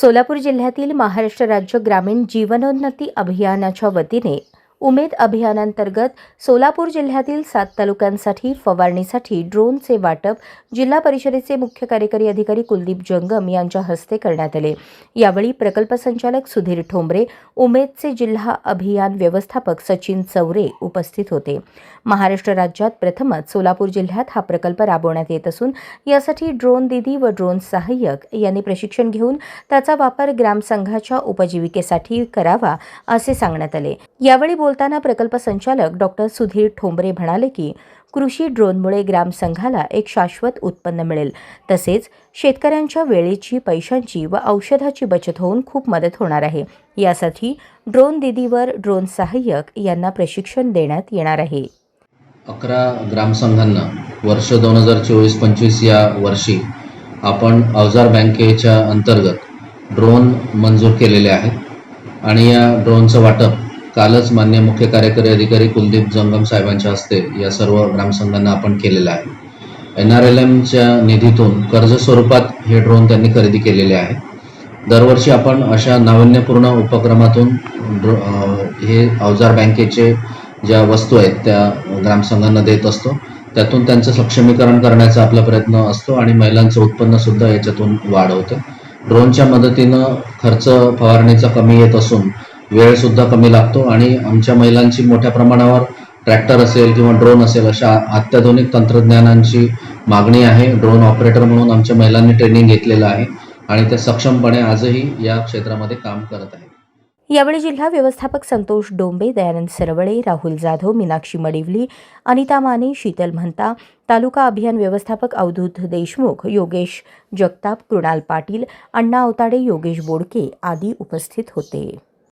सोलापूर जिल्ह्यातील महाराष्ट्र राज्य ग्रामीण जीवनोन्नती अभियानाच्या वतीने उमेद अभियानांतर्गत सोलापूर जिल्ह्यातील सात तालुक्यांसाठी फवारणीसाठी ड्रोनचे वाटप जिल्हा परिषदेचे मुख्य कार्यकारी अधिकारी कुलदीप जंगम यांच्या हस्ते करण्यात आले. यावेळी प्रकल्प संचालक सुधीर ठोंबरे उमेदचे जिल्हा अभियान व्यवस्थापक सचिन चौरे उपस्थित होते. महाराष्ट्र राज्यात प्रथमच सोलापूर जिल्ह्यात हा प्रकल्प राबवण्यात येत असून यासाठी ड्रोन दिदी व ड्रोन सहाय्यक यांनी प्रशिक्षण घेऊन त्याचा वापर ग्रामसंघाच्या उपजीविकेसाठी करावा असे सांगण्यात आले. यावेळी बोलताना प्रकल्प संचालक डॉक्टर सुधीर ठोंबरे म्हणाले की कृषी ड्रोनमुळे ग्रामसंघाला एक शाश्वत उत्पन्न मिळेल. तसेच शेतकऱ्यांच्या वेळेची पैशांची व औषधाची बचत होऊन खूप मदत होणार आहे. यासाठी ड्रोन दिदीवर ड्रोन सहाय्यक यांना प्रशिक्षण देण्यात येणार आहे. अकरा ग्रामसंघांना वर्ष दोन हजार चोवीस पंचवीस या वर्षी आपण अवजार बँकेच्या अंतर्गत ड्रोन मंजूर केलेले आहेत. आणि या ड्रोनचं वाटप कालच मान्य मुख्य कार्यकारी अधिकारी कुलदीप जंगम साहेबांच्या हस्ते या सर्व ग्रामसंघांना आपण केलेलं आहे. एन आर एल एमच्या निधीतून कर्ज स्वरूपात हे ड्रोन त्यांनी खरेदी केलेले आहे. दरवर्षी आपण अशा नाविन्यपूर्ण उपक्रमातून ड्रो हे अवजार बँकेचे ज्या वस्तू आहेत त्या ग्रामसंघांना देत असतो. त्यातून त्यांचं सक्षमीकरण करण्याचा आपला प्रयत्न असतो आणि महिलांचं उत्पन्नसुद्धा याच्यातून वाढ ड्रोनच्या मदतीनं खर्च फवारणीचा कमी येत असून वेळसुद्धा कमी लागतो आणि आमच्या महिलांची मोठ्या प्रमाणावर ट्रॅक्टर असेल किंवा ड्रोन असेल अशा अत्याधुनिक तंत्रज्ञानांची मागणी आहे. ड्रोन ऑपरेटर म्हणून आमच्या महिलांनी ट्रेनिंग घेतलेलं आहे आणि ते सक्षमपणे आजही या क्षेत्रामध्ये काम करत आहेत. यावेळी जिल्हा व्यवस्थापक संतोष डोंबे दयानंद सरवळे राहुल जाधव मीनाक्षी मडिवली अनिता माने शीतल म्हणता तालुका अभियान व्यवस्थापक अवधूत देशमुख योगेश जगताप कृणाल पाटील अण्णा अवताडे योगेश बोडके आदी उपस्थित होते.